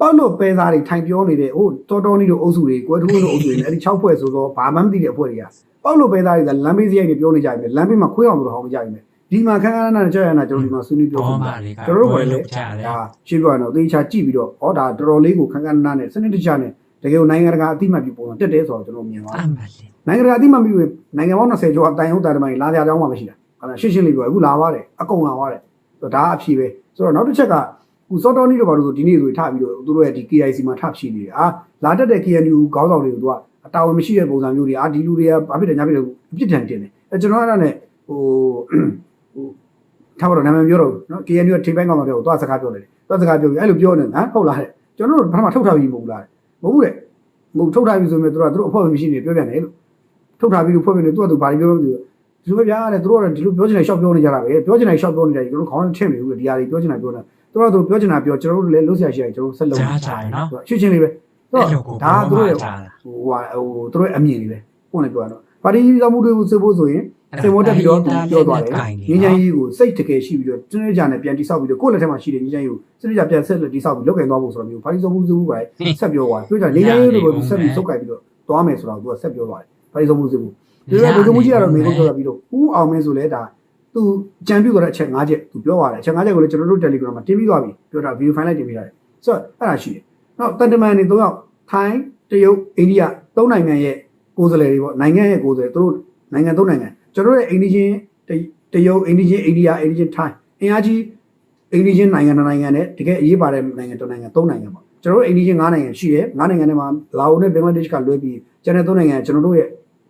ပေါ့လို့ပဲသားတွေထိုင်ပြောနေတဲ့ဟိုတော်တော်နီတို့အုပ်စုတွေကွဲထိုးတို့အုပ်စုတွေနဲ့အဲ့ဒီ6ဖွဲ့ဆိုတော့ဘာမှမသိတဲ့အဖွဲ့တွေကပေါ့လို့ပဲသားတွေကလမ်းဘေးစရိုက်တွေပြောနေကြပြီလမ်းဘေးမှာခွေးအောင်တို့ဟောင်းနေကြပြီ ဒီမှာခန်းခန်းနားနဲ့ကြာရနာကျွန်တော်ဒီမှာဆွေးနွေးပြောဘောပြမာပါတွေကကျွန်တော်တို့ဘကယ်လေလိုချတယ်ဒါရှင်းပြရတော့သေချာကြည့်ပြီးတော့ဟောဒါတော်တော်လေးကိုခန်းခန်းနားနဲ့စနစ်တကျနဲ့တကယ်ကိုနိုင်ငံတကာအသိမှတ်ပြုပုံတက်တယ်ဆိုတော့ကျွန်တော်မြင်ပါအမှန်လေနိုင်ငံတကာအသိမှတ်ပြုရင်နိုင်ငံပေါင်း20ကျော်အတိုင်ဟုတ်တာတမိုင်းလာကြကြောင်းမှမရှိတာဟုတ်လားရှင်းရှင်းလေးပြောအခုလာပါတယ်အကုန်လာပါတယ်ဆိုတော့ဒါအဖြေပဲဆိုတော့နောက်တစ်ချက်ကခုစောတော်နီတို့ဘာလို့ဆိုဒီနေ့ဆိုထပြီးတော့သူတို့ရဲ့ဒီ KIC မှာထဖြည့်နေတယ်အာလာတက်တဲ့ KNU ခေါင်းဆောင်တွေကိုသူကအတာဝန်မရှိတဲ့ပုံစံမျိုးတွေအာဒီလူတွေကဘာဖြစ်တယ်ညာဖြစ်တယ်အပြစ်ဒဏ်တင်တယ်အဲကျွန်တော်အဲ့ဒါနဲ့ဟို ဟိုထားပါတော့နာမည်ပြောတော့နော် KNU ကထိပ်ပိုင်းကောင်တော်တွေကိုသွားစကားပြောတယ်သွားစကားပြောပြီးအဲ့လိုပြောနေဟမ်ဟုတ်လားတဲ့ကျွန်တော်တို့ဘာမှထုတ်ထားပြီးမဟုတ်လားမဟုတ်ဘူးတဲ့မဟုတ်ထုတ်ထားပြီးဆိုရင်သူတို့ကသူတို့အဖွဲ့မရှိနေပြောပြန်တယ်လို့ထုတ်ထားပြီးလို့ဖွဲ့ပြီးလို့သူကသူဘာပြောလို့ဒီလိုပဲဗျာတဲ့သူတို့ကဒီလိုပြောချင်တယ်ရှောက်ပြောနေကြတာပဲပြောချင်တယ်ရှောက်ပြောနေတယ်ကျွန်တော်ခေါင်းနဲ့ထည့်နေဘူးဒီဟာတွေပြောချင်တာပြောတာသူတို့ကသူပြောချင်တာပြောကျွန်တော်တို့လည်းလုံးဆရာရှိရင်ကျွန်တော်ဆက်လုပ်ရှင်းရှင်းလေးပဲအဲ့လိုကိုဒါဘောသူမာတို့ရဲ့ချတာဟိုဟာဟိုသူတို့ရဲ့အမြင်တွေပဲပုံနဲ့ပြောရတော့ပါတီကြီးသောမှုတွေကိုစစ်ဖို့ဆိုရင် စင်မောတက်ပြီးတော့ပြောသွားတယ်ငင်းချမ်းကြီးကိုစိတ်တကယ်ရှိပြီးတော့စနစ်ကြနဲ့ပြန်တိဆောက်ပြီးတော့ကိုယ့်လက်ထက်မှာရှိတဲ့ငင်းချမ်းကြီးကိုစနစ်ကြပြန်ဆက်လက်တိဆောက်ပြီးလောက်ကင်သွားဖို့ဆိုတော့မျိုးပါတီသောမှုစစ်ဖို့ကဆက်ပြောသွားတယ်ပြောကြငင်းချမ်းကြီးကိုဆက်ပြီးစုပ်ကိုက်ပြီးတော့သွားမယ်ဆိုတော့သူကဆက်ပြောသွားတယ်ပါတီသောမှုစစ်ဖို့ဒီလိုဘုံမှုကြီးကတော့မေလို့ပြောတာပြီးတော့ဦးအောင်မင်းဆိုလဲဒါသူကြံပြုတ်သွားတဲ့အချက်၅ချက်သူပြောသွားတယ်အချက်၅ချက်ကိုလည်းကျွန်တော်တို့ Telegram မှာတင်ပြီးသွားပြီပြောတာဗီဒီယိုဖိုင်လိုက်တင်ပြီးရတယ်ဆိုတော့အဲ့ဒါရှိတယ်နောက်တန်တမန်တွေ၃ယောက်ထိုင်းတရုတ်အိန္ဒိယ၃နိုင်ငံရဲ့ကိုယ်စားလှယ်တွေပေါ့နိုင်ငံရဲ့ကိုယ်စားလှယ်သူတို့ နိုင်ငံ၃နိုင်ငံကျွန်တော်တို့ရဲ့အိန္ဒိချင်းတရုတ်အိန္ဒိချင်းအိန္ဒိယအိန္ဒိချင်းထိုင်းအင်အားကြီးအိန္ဒိချင်းနိုင်ငံတစ်နိုင်ငံနဲ့တကယ်အရေးပါတဲ့နိုင်ငံတစ်နိုင်ငံ၃နိုင်ငံပေါ့ကျွန်တော်တို့အိန္ဒိချင်း၅နိုင်ငံရှိတယ်၅နိုင်ငံထဲမှာလာအိုနဲ့ဘင်္ဂလားဒေ့ရှ်ကလွဲပြီးကျန်တဲ့၃နိုင်ငံကျွန်တော်တို့ရဲ့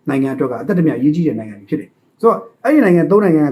နိုင်ငံအတွက်ကအသက်တမြအရေးကြီးတဲ့နိုင်ငံတွေဖြစ်တယ်။ဆိုတော့အဲ့ဒီနိုင်ငံသုံးနိုင်ငံ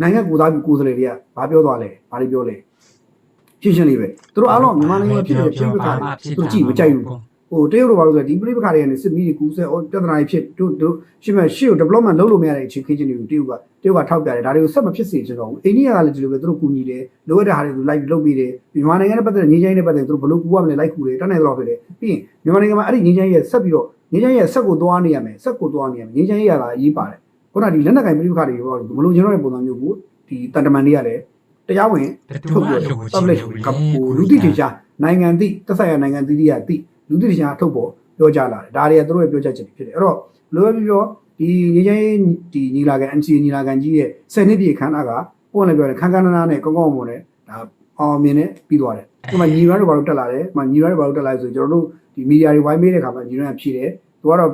နိုင်ငံကိုသားပြီးကိုယ်စားလှယ်တွေကဘာပြောသွားလဲ။ဘာတွေပြောလဲ။ရှင်းရှင်းလေးပဲ။သူတို့အားလုံးမြန်မာနိုင်ငံမှာဖြစ်တဲ့ပြည်ပခါတွေသူကြည့်မကြိုက်ဘူး။ ဟိုတရုတ်တို့ဘာလို့ဆိုတော့ဒီပြည်ပခါတွေကနေစစ်မီးတွေကူးဆက်ဩပြဿနာတွေဖြစ်တို့တို့ရှင်းမဲ့ရှေ့ကို development လုပ်လို့မရတဲ့အချိန်ခင်းချင်းတွေကိုတရုတ်ကတရုတ်ကထောက်ပြတယ်ဒါတွေကိုဆက်မဖြစ်စေချင်တော့ဘူး။အိန္ဒိယကလည်းဒီလိုပဲသူတို့ကူညီတယ်။လိုအပ်တဲ့ဟာတွေကိုလိုက်လုပ်ပြီးတယ်။မြန်မာနိုင်ငံနဲ့ပတ်သက်တဲ့ငြိမ်းချမ်းရေးနဲ့ပတ်သက်သူတို့ဘယ်လိုကူရမလဲလိုက်ကူတယ်တန်းနိုင်တော့ဖြစ်တယ်။ပြီးရင်မြန်မာနိုင်ငံမှာအဲ့ဒီငြိမ်းချမ်းရေးဆက်ပြီးတော့ငြိမ်းချမ်းရေးဆက်ကိုသွားနေရမယ်ဆက်ကိုသွားနေရမယ်ငြိမ်းချမ်းရေးရတာအရေးပါတယ်ခုနကဒီလက်နက်ကင်ပြည်ပခါတွေရောမလို့ကျွန်တော်တဲ့ပုံစံမျိုးကိုဒီတန်တမန်တွေကလည်းတရားဝင်ဘယ်သူထုတ်မှပြီးလိုတော့ချင် publish လို့ကဟိုလူသိထင်ရှားနိုင်ငံသိသက်ဆိုင်ရာနိုင်ငံသိတိယသိ လူသိထင်ရှားထုတ်ပေါ်ပြောကြလာတယ်ဒါတွေကသူတို့ရဲ့ပြောချက်ချက်တွေဖြစ်တယ်အဲ့တော့လိုပဲပြောဒီငြိမ်းချမ်းရေးဒီညီလာခံ NCA ညီလာခံကြီးရဲ့10နှစ်ပြည့်ခန်းနာကပုံလည်းပြောတယ်ခန်းခန်းနာနာနဲ့ကောင်းကောင်းမွန်နဲ့ဒါအောင်မြင်နဲ့ပြီးသွားတယ်ဒီမှာညီရတို့ဘာလို့တက်လာတယ်ဒီမှာညီရတို့ဘာလို့တက်လာလဲဆိုကျွန်တော်တို့ဒီမီဒီယာတွေဝိုင်းမေးတဲ့ခါမှာညီရကဖြေတယ်သူကတော့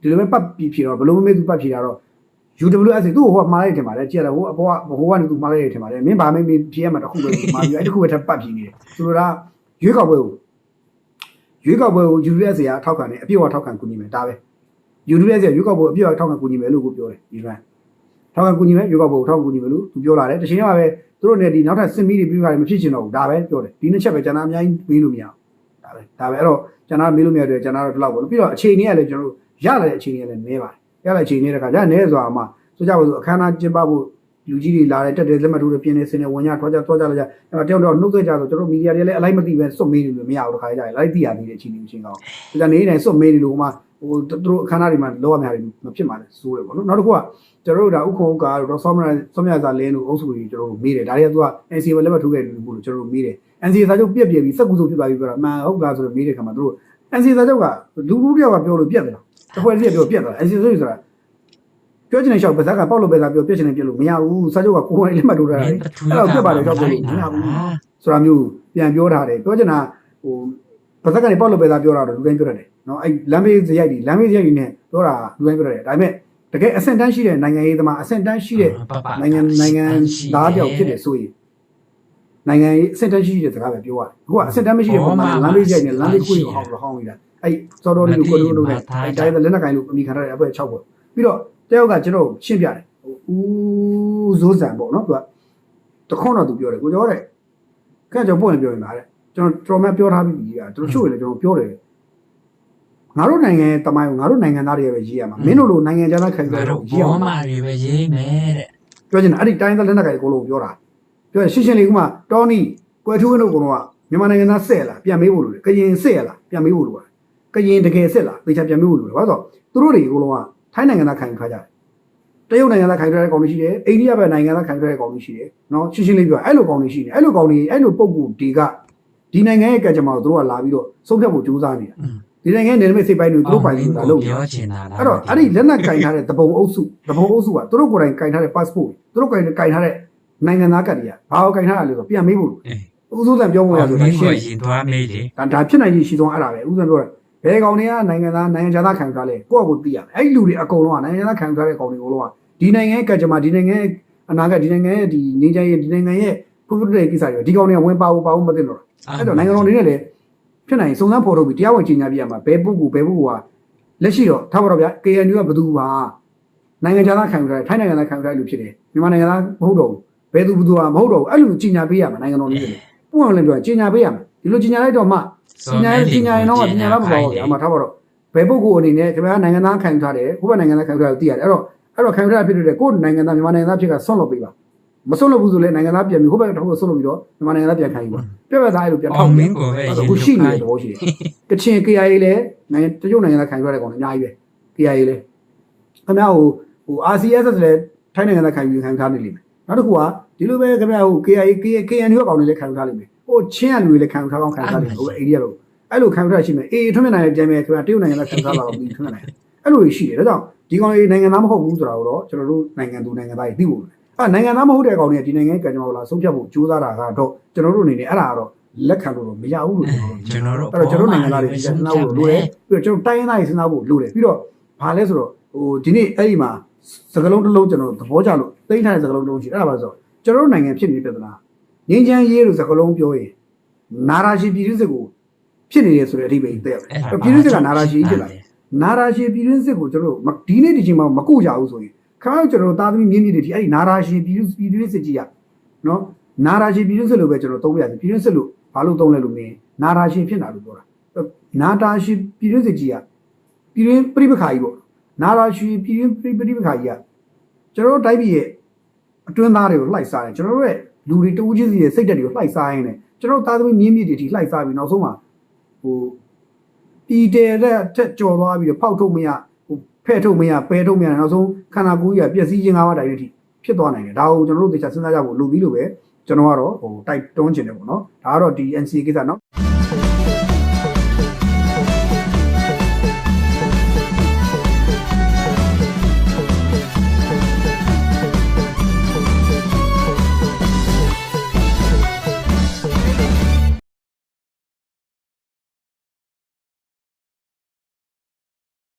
ဒီလိုပဲပတ်ပြီးဖြေတော့ဘလို့မမေးသူပတ်ဖြေတာတော့ UWS သူ့ဟိုကမှားလိုက်တယ်မှာလေကြည့်ရတော့ဟိုအပေါ်ကဟိုကနေသူမှားလိုက်တယ်ထင်ပါတယ်မင်းဗာမင်းဖြေရမှာတစ်ခုပဲမှာပြီးအဲ့တစ်ခုပဲထပ်ပတ်ဖြေနေတယ်သူတို့ကရွေးကောက်ပွဲကို ရွေးကောက်ပွဲကို UWS ရာထောက်ခံတယ်အပြည့်အဝထောက်ခံကူညီမယ်ဒါပဲ UWS ရာရွေးကောက်ပွဲအပြည့်အဝထောက်ခံကူညီမယ်လို့ကိုပြောတယ်ဒီကထောက်ခံကူညီမယ်ရွေးကောက်ပွဲကိုထောက်ခံကူညီမယ်လို့သူပြောလာတယ်တစ်ချိန်ကပဲသူတို့ねဒီနောက်ထပ်စစ်မီးတွေပြီးပါတယ်မဖြစ်ချင်တော့ဘူးဒါပဲပြောတယ်ဒီနှစ်ချက်ပဲကျွန်တော်အများကြီးမေးလို့မရဘူးဒါပဲဒါပဲအဲ့တော့ကျွန်တော်မေးလို့မရတဲ့ကျွန်တော်တို့ဒီလောက်ပေါ့ပြီးတော့အချိန်ကြီးကလည်းကျွန်တော်တို့ရလာတဲ့အချိန်ကြီးကလည်းနည်းပါတယ်ရလာတဲ့အချိန်နေတဲ့ခါကျနည်းဆိုတာမှဆိုကြပါစို့အခမ်းအနားကျင်းပဖို့ လူကြီးတွေလာတယ်တက်တယ်လက်မှတ်ထိုးတယ်ပြင်းနေစင်းနေဝင်ရထွက်ကြသွားကြလာကြအဲ့မှာတယောက်တော့နှုတ်သက်ကြဆိုကျွန်တော်မီဒီယာတွေလည်းအလိုက်မသိပဲစွတ်မေးနေလို့မရဘူးတခါကြတယ်လိုက်သိရသေးတဲ့အချိန်ကြီးချင်းကောင်းဒါကြနေနေစွတ်မေးနေလို့ဟိုမှာဟိုသူတို့အခမ်းအနားတွေမှာလောရများတွေမဖြစ်ပါနဲ့စိုးတယ်ပေါ့နော်နောက်တစ်ခုကကျွန်တော်တို့ဒါဥခုံကာတော့ဆောမရဆောမရစာလင်းတို့အုပ်စုတွေကျွန်တော်တို့မေးတယ်ဒါတွေကသူက NCA မှာလက်မှတ်ထိုးခဲ့တယ်လို့ကျွန်တော်တို့မေးတယ် NCA စာချုပ်ပြက်ပြက်ပြီးစက်ကူစုဖြစ်သွားပြီပြောတာမှန်ဟုတ်လားဆိုတော့မေးတဲ့ခါမှာသူတို့ NCA စာချုပ်ကလူလူတယောက်ကပြောလို့ပြက်တယ်လားတစ်ခွဲတည်းပြောပြက်သွား NCA စာချုပ်ဆိုတာ ပြောချင်တဲ့ရှောက်ပါးစပ်ကပေါက်လို့ပဲသာပြောပြက်ချင်တယ်ပြက်လို့မရဘူးစာချုပ်ကကိုယ်တိုင်လက်မှတ်ထိုးထားတာလေအဲ့တော့ပြပါတယ်တော့ပြောလို့မရဘူးဆိုတာမျိုးပြန်ပြောထားတယ်ပြောချင်တာဟိုပါဇက်ကနေပေါက်လို့ပဲသာပြောတာတော့လူတိုင်းပြောရတယ်နော်အဲ့လမ်းမေးစရိုက်ဒီလမ်းမေးစရိုက်ဒီနဲ့ပြောတာလူတိုင်းပြောရတယ်ဒါပေမဲ့တကယ်အဆင့်တန်းရှိတဲ့နိုင်ငံရေးသမားအဆင့်တန်းရှိတဲ့နိုင်ငံနိုင်ငံသားတယောက်ဖြစ်တယ်ဆိုရင်နိုင်ငံရေးအဆင့်တန်းရှိတဲ့စကားပဲပြောရတယ်အခုကအဆင့်တန်းမရှိတဲ့ပုံမှာလမ်းမေးစရိုက်နဲ့လမ်းမေးခွေးကိုဟောင်းလို့ဟောင်းနေတာအဲ့စော်တော်လေးကိုကိုလိုလိုနဲ့အဲ့တိုင်းလက်နက်ကင်လို့အမိခံရတဲ့အပွဲ6ပွဲပြီးတော့ တယောက်ကကျွန်တော်ရှင်းပြတယ်ဟိုဦးဇိုးစံပေါ့နော်သူကတခွန်းတော့သူပြောတယ်ကိုကျော်တဲ့ကဲကျွန်တော်ပွင့်ပြောနေတာတဲ့ကျွန်တော်တော်များပြောထားပြီးပြီကကျွန်တော်ချို့လေကျွန်တော်ပြောတယ်ငါတို့နိုင်ငံရဲ့တမိုင်းကိုငါတို့နိုင်ငံသားတွေပဲရေးရမှာမင်းတို့လိုနိုင်ငံခြားသားခိုင်ကြငါတော့တို့ရေးရဘောမှာမာတွေပဲရေးမယ်တဲ့ပြောချင်တာအဲ့ဒီတိုင်းသားလက်နက်ကိုင်ကိုလုံးပြောတာပြောရှင်းရှင်းလေးကမှတောနီကွယ်ထူးဝင်းတို့ကတော့မြန်မာနိုင်ငံသားဆက်လားပြန်မေးဖို့လိုတယ်ကရင်ဆက်ရလားပြန်မေးဖို့လိုတယ်ကရင်တကယ်ဆက်လားသေချာပြန်မေးဖို့လိုတယ်ဘာလို့ဆိုသူတို့တွေကိုလုံးက ထိုင်းနိုင်ငံသားခိုင်ထားကြတယ်တရုတ်နိုင်ငံသားခိုင်ထားတဲ့ကောင်တွေရှိတယ်အိန္ဒိယဘက်နိုင်ငံသားခိုင်ထားတဲ့ကောင်တွေရှိတယ်နော်ရှင်းရှင်းလေးပြောအဲ့လိုကောင်တွေရှိတယ်အဲ့လိုကောင်တွေအဲ့လိုပုံကူတွေကဒီနိုင်ငံရဲ့ကံကြမ္မာကိုသူတို့ကလာပြီးတော့ဆုံးဖြတ်ဖို့ကြိုးစားနေတာဒီနိုင်ငံရဲ့နယ်နိမိတ်စိတ်ပိုင်းတွေသူတို့ပိုင်နေတာလို့ပြောချင်တာလားအဲ့တော့အဲ့ဒီလက်နက်ကင်ထားတဲ့တပုံအုပ်စုတပုံအုပ်စုကသူတို့ကိုယ်တိုင်ကင်ထားတဲ့ passport သူတို့ကိုယ်တိုင်ကင်ထားတဲ့နိုင်ငံသားကတ်တွေကဘာကိုကင်ထားတာလဲဆိုပြန်မေးဖို့အေးဦးစိုးစံပြောဖို့ရဟောဆိုမတော့င်းရှကင်းရင်သွားမေးလေဒါဒါဖြစ်နိုင်ရရှိဆုံးအဲ့ဒါပဲဦးစိုးပြောတယ် ဘယ်ကောင်တွေကနိုင်ငံသားနိုင်ငံခြားသားခံထားလဲကိုယ့်အကိုသိရမယ်အဲ့ဒီလူတွေအကုန်လုံးကနိုင်ငံသားခံထားတဲ့ကောင်တွေအကုန်လုံးကဒီနိုင်ငံရဲ့ကတ်ကြမ္မာဒီနိုင်ငံရဲ့အနာဂတ်ဒီနိုင်ငံရဲ့ဒီနေကြရဲ့ဒီနိုင်ငံရဲ့ဖုဖုတဲ့ကိစ္စတွေဒီကောင်တွေကဝင်ပါဖို့ပါဖို့မသိတော့အဲ့တော့နိုင်ငံတော်အနေနဲ့လည်းဖြစ်နိုင်စုံစမ်းဖော်ထုတ်ပြီးတရားဝင်ကြီးညာပြရမှာဘယ်ပုဂ္ဂိုလ်ဘယ်ပုဂ္ဂိုလ်ကလက်ရှိတော့ထားပါတော့ဗျာ KNU ကဘယ်သူပါနိုင်ငံခြားသားခံယူထားတယ်ထိုင်းနိုင်ငံသားခံယူထားတယ်လို့ဖြစ်တယ်မြန်မာနိုင်ငံသားမဟုတ်တော့ဘူးဘယ်သူဘယ်သူကမဟုတ်တော့ဘူးအဲ့လိုကြီးညာပေးရမှာနိုင်ငံတော်အနေနဲ့ပုံအောင်လည်းပြောကြီးညာပေးရမှာဒီလိုကြီးညာလိုက်တော့မှ ကြီးညာရင်ကြီးညာရင်တော့ကြီးညာတော့မပေါ့ဘူးအမှထားပါတော့ဘယ်ပုဂ္ဂိုလ်အနေနဲ့ခင်ဗျားနိုင်ငံသားခံယူထားတယ်ဟိုဘက်နိုင်ငံသားခံယူထားတယ်သိရတယ်အဲ့တော့အဲ့တော့ခံယူထားတာဖြစ်တဲ့ကိုယ်နိုင်ငံသားမြန်မာနိုင်ငံသားဖြစ်ကဆွန့်လွတ်ပေးပါမဆွန့်လွတ်ဘူးဆိုလည်းနိုင်ငံသားပြန်ပြီးဟိုဘက်တစ်ခုဆွန့်လွတ်ပြီးတော့မြန်မာနိုင်ငံသားပြန်ခံယူပါပြက်ပြက်သားအဲ့လိုပြန်ထောအောက်င်မပြီးင်းကိုပဲရင်အခုရှိနေတဲ့သဘောရှိတယ်။ကချင် KIA လည်းနိုင်ငံတချို့နိုင်ငံသားခံယူရတဲ့ကောင်တွေအများကြီးပဲ KIA လည်းခင်ဗျားဟိုဟို RCSS လည်းထိုင်းနိုင်ငံသားခံယူခံယူထားနေလိမ့်မယ်။နောက်တစ်ခုကဒီလိုပဲခင်ဗျားဟို KIA KNU ကောင်တွေလည်းခံယူထားလိမ့်မယ်။ ဟိုချင်းကလူတွေလည်းခံယူထားကောင်းခံယူထားလိမ့်မယ်။ဟိုအိန္ဒိယလိုအဲ့လိုခံယူထားရှိမယ်။အေးထွန်းမြတ်နိုင်ရဲ့ကြမ်းမယ်ခင်ဗျာတရုတ်နိုင်ငံသားခံယူထားတာတော့ပြီးထွန်းမြတ်နိုင်။အဲ့လိုရှိတယ်။ဒါကြောင့်ဒီကောင်တွေနိုင်ငံသားမဟုတ်ဘူးဆိုတာကိုတော့ကျွန်တော်တို့နိုင်ငံသူနိုင်ငံသားတွေသိဖို့လိုတယ်။အဲ့နိုင်ငံသားမဟုတ်တဲ့ကောင်တွေကဒီနိုင်ငံကံကြမ္မာလာဆုံးဖြတ်ဖို့ကြိုးစားတာကတော့ကျွန်တော်တို့အနေနဲ့အဲ့ဒါကတော့လက်ခံလို့တော့မရဘူးလို့ကျွန်တော်တို့ကျွန်တော်တို့အဲ့တော့ကျွန်တော်နိုင်ငံသားတွေစဉ်းစားဖို့လိုတယ်ပြီးတော့ကျွန်တော်တိုင်းရင်းသားတွေစဉ်းစားဖို့လိုတယ်ပြီးတော့ဘာလဲဆိုတော့ဟိုဒီနေ့အဲ့ဒီမှာစကလုံးတစ်လုံးကျွန်တော်သဘောကျလို့သိမ်းထားတဲ့စကလုံးတစ်လုံးရှိတယ်အဲ့ဒါပါဆိုတော့ကျွန်တော်တို့နိုင်ငံဖြစ်နေတဲ့ပြဿနာ ငင်းချမ်းရေးလို့စကလုံးပြောရင်နာရာရှိပြည်သူစစ်ကိုဖြစ်နေတယ်ဆိုတဲ့အဓိပ္ပာယ်သိရတယ်ပြည်သူစစ်ကနာရာရှိဖြစ်လာနာရာရှိပြည်သူစစ်ကိုကျွန်တော်တို့ဒီနေ့ဒီချိန်မှာမကုကြဘူးဆိုရင်ခါကျွန်တော်တို့သားသမီးမြင့်မြင့်တွေဒီအဲ့ဒီနာရာရှိပြည်သူပြည်သူစစ်ကြီးကနော်နာရာရှိပြည်သူစစ်လို့ပဲကျွန်တော်သုံးပြရတယ်ပြည်သူစစ်လို့ဘာလို့သုံးလဲလို့မင်းနာရာရှိဖြစ်တာလို့ပြောတာနာတာရှိပြည်တွင်းစစ်ကြီးကပြည်တွင်းပြိပခါကြီးပေါ့နာတာရှိပြည်တွင်းပြိပြိပခါကြီးကကျွန်တော်တို့တိုင်းပြည်ရဲ့အတွင်းသားတွေကိုလှိုက်စားတယ်ကျွန်တော်တို့ရဲ့ လူတွေတဦးချင်းစီရဲ့စိတ်ဓာတ်တွေကိုလှိုက်စားရင်းနဲ့ကျွန်တော်တို့သားသမီးမြင်းမြစ်တွေထိလှိုက်စားပြီးနောက်ဆုံးမှာဟိုပြည်တယ်တဲ့တက်ကြော်သွားပြီးတော့ဖောက်ထုတ်မရဟိုဖဲ့ထုတ်မရပဲထုတ်မရနောက်ဆုံးခန္ဓာကိုယ်ကြီးကပျက်စီးခြင်း၅ပါးတိုင်တဲ့အထိဖြစ်သွားနိုင်တယ်ဒါကိုကျွန်တော်တို့သေချာစဉ်းစားကြဖို့လိုပြီးလို့ပဲကျွန်တော်ကတော့ဟိုတိုက်တွန်းချင်တယ်ပေါ့နော်ဒါကတော့ဒီ NCA ကိစ္စနော်